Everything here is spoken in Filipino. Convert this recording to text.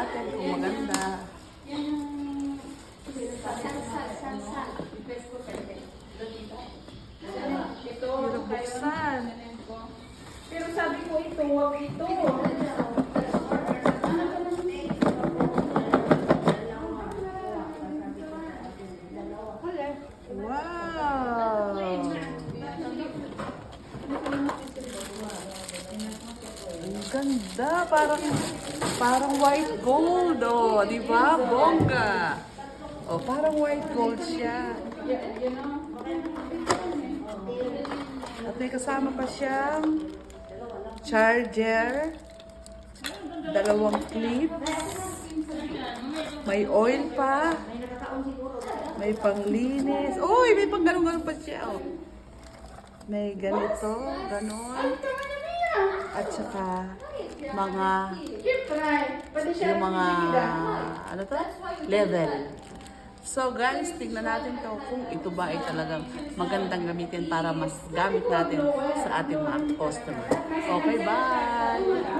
natin kung maganda. Ito, Hirap buksan. Pero sabi ko ito, wag ito. Wow! Ganda, parang parang white gold, oh, di ba? Bongga. Oh, parang white gold siya. At may kasama pa siyang charger, dalawang clips, may oil pa, may panglinis. Uy, may pang ganun-ganun pa siya. Oh. May ganito, ganon. At saka mga yung mga ano to? Level. So guys, tingnan natin to kung ito ba ay talagang magandang gamitin para mas gamit natin sa ating mga customer. Okay, bye!